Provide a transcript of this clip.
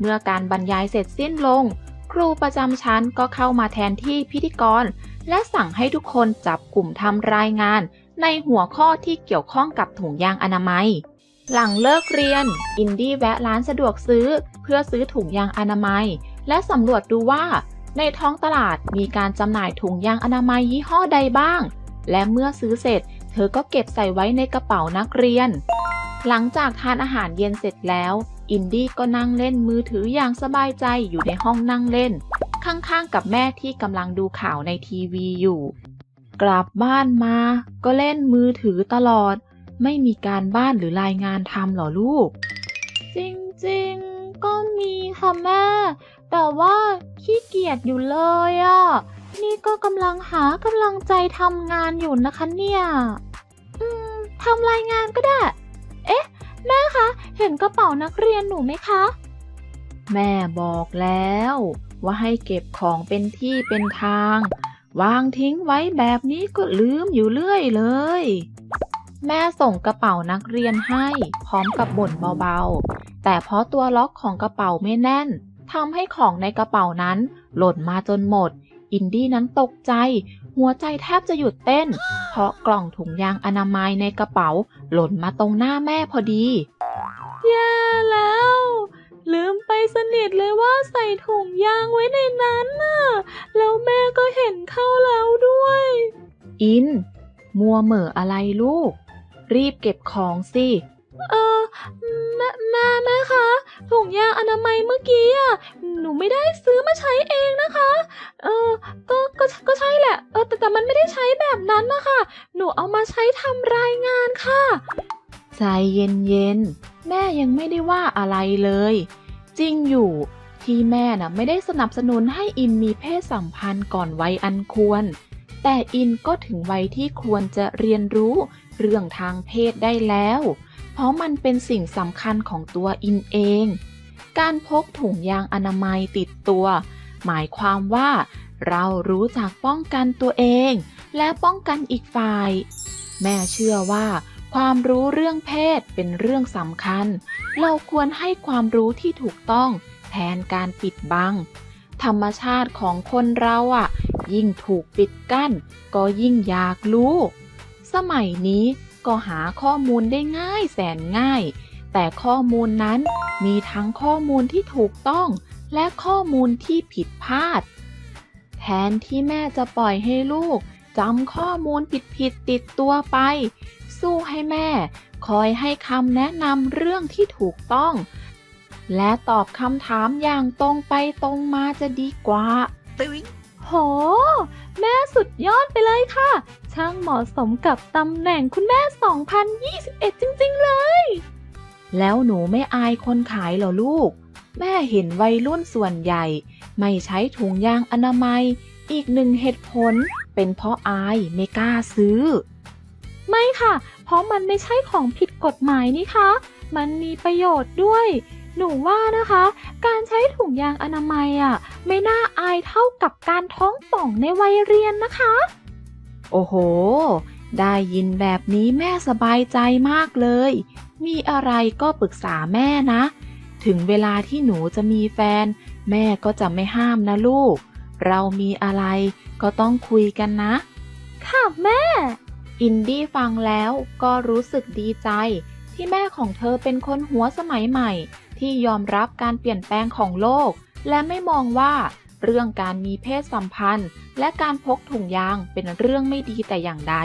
เมื่อการบรรยายเสร็จสิ้นลง ครูประจำชั้นก็เข้ามาแทนที่พิธีกร และสั่งให้ทุกคนจับกลุ่มทำรายงาน ในหัวข้อที่เกี่ยวข้องกับถุงยางอนามัย หลังเลิกเรียน อินดี้แวะร้านสะดวกซื้อ เพื่อซื้อถุงยางอนามัย และสำรวจดูว่า ในท้องตลาดมีการจำหน่ายถุงยางอนามัยยี่ห้อใดบ้าง และเมื่อซื้อเสร็จ เธอก็เก็บใส่ไว้ในกระเป๋านักเรียน หลังจากทานอาหารเย็นเสร็จแล้ว อินดี้ก็นั่งเล่นมือถืออย่างสบายใจอยู่ในห้องนั่งเล่น ข้างๆกับแม่ที่กำลังดูข่าวในทีวีอยู่ กลับบ้านมา ก็เล่นมือถือตลอด ไม่มีการบ้านหรือรายงานทำหรอลูก จริงๆ ก็มีค่ะแม่ แต่ว่าขี้เกียจอยู่เลยอะ่ะ นี่ก็กำลังหากำลังใจทำงานอยู่นะคะเนี่ย อืมทำรายงานก็ได้ แม่คะ เห็นกระเป๋านักเรียนหนูไหมคะ แม่บอกแล้ว ว่าให้เก็บของเป็นที่เป็นทาง วางทิ้งไว้แบบนี้ก็ลืมอยู่เรื่อยเลย แม่ส่งกระเป๋านักเรียนให้ พร้อมกับบ่นเบาๆ แต่เพราะตัวล็อกของกระเป๋าไม่แน่นทำให้ของในกระเป๋านั้น หล่นมาจนหมด อินดี้นั้นตกใจ หัวใจแทบจะหยุดเต้น เพราะกล่องถุงยางอนามัยในกระเป๋า หล่นมาตรงหน้าแม่พอดีแย่แล้ว ลืมไปสนิทเลยว่าใส่ถุงยางไว้ในนั้นน่ะ แล้วแม่ก็เห็นเข้าแล้วด้วย อิน มัวเหม่ออะไรลูก รีบเก็บของสิ เออแม่แม่แม่คะถุงยางอนามัยเมื่อกี้อะ หนูไม่ได้ซื้อมาใช้เองนะคะ นั้นนะคะ หนูเอามาใช้ทำรายงานค่ะ ใจเย็นๆ แม่ยังไม่ได้ว่าอะไรเลย จริงอยู่ที่แม่น่ะไม่ได้สนับสนุนให้อินมีเพศสัมพันธ์ก่อนวัยอันควร แต่อินก็ถึงวัยที่ควรจะเรียนรู้เรื่องทางเพศได้แล้ว เพราะมันเป็นสิ่งสำคัญของตัวอินเอง การพกถุงยางอนามัยติดตัว หมายความว่าเรารู้จักป้องกันตัวเอง และป้องกันอีกฝ่าย แม่เชื่อว่า ความรู้เรื่องเพศเป็นเรื่องสำคัญ เราควรให้ความรู้ที่ถูกต้องแทนการปิดบัง ธรรมชาติของคนเราอะ ยิ่งถูกปิดกั้น ก็ยิ่งอยากรู้ สมัยนี้ก็หาข้อมูลได้ง่ายแสนง่าย แต่ข้อมูลนั้นมีทั้งข้อมูลที่ถูกต้อง และข้อมูลที่ผิดพลาด แทนที่แม่จะปล่อยให้ลูก จำข้อมูลผิดๆติดตัวไป สู้ให้แม่ คอยให้คำแนะนำเรื่องที่ถูกต้อง และตอบคำถามอย่างตรงไปตรงมาจะดีกว่าโห แม่สุดยอดไปเลยค่ะ ช่างเหมาะสมกับตำแหน่งคุณแม่ 2021 จริง ๆ เลย แล้วหนูไม่อายคนขายเหรอลูก แม่เห็นวัยรุ่นส่วนใหญ่ ไม่ใช้ถุงยางอนามัย อีกหนึ่งเหตุผล เป็นเพราะอายไม่กล้าซื้อ ไม่ค่ะ เพราะมันไม่ใช่ของผิดกฎหมายนี่คะ มันมีประโยชน์ด้วย หนูว่านะคะ การใช้ถุงยางอนามัยอะ ไม่น่าอายเท่ากับการท้องป่องในวัยเรียนนะคะ โอ้โห ได้ยินแบบนี้แม่สบายใจมากเลย มีอะไรก็ปรึกษาแม่นะ ถึงเวลาที่หนูจะมีแฟน แม่ก็จะไม่ห้ามนะลูก เรามีอะไรก็ต้องคุยกันนะ ค่ะแม่ อินดี้ฟังแล้วก็รู้สึกดีใจ ที่แม่ของเธอเป็นคนหัวสมัยใหม่ ที่ยอมรับการเปลี่ยนแปลงของโลก และไม่มองว่า เรื่องการมีเพศสัมพันธ์ และการพกถุงยางเป็นเรื่องไม่ดีแต่อย่างใด